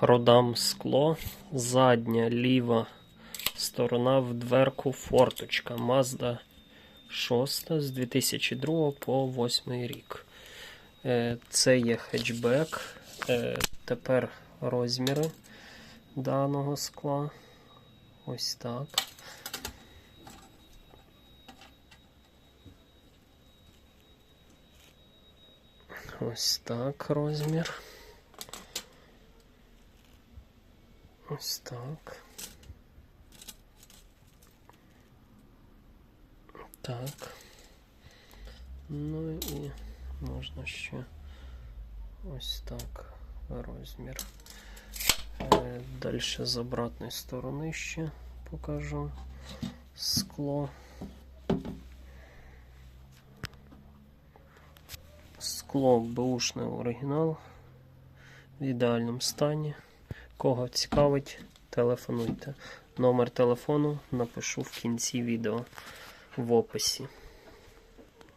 Продам скло. Задня ліва сторона в дверку форточка. Mazda 6 з 2002 по 8 рік. Е, Це є хетчбек. Е, Тепер розміри даного скла. Ось так. Ось так розмір. Ось так. Так. Ну і можна ще ось так розмір. Е, Далі з обратної сторони ще покажу скло. Скло бушне оригінал в ідеальному стані. Кого цікавить, телефонуйте. Номер телефону напишу в кінці відео в описі.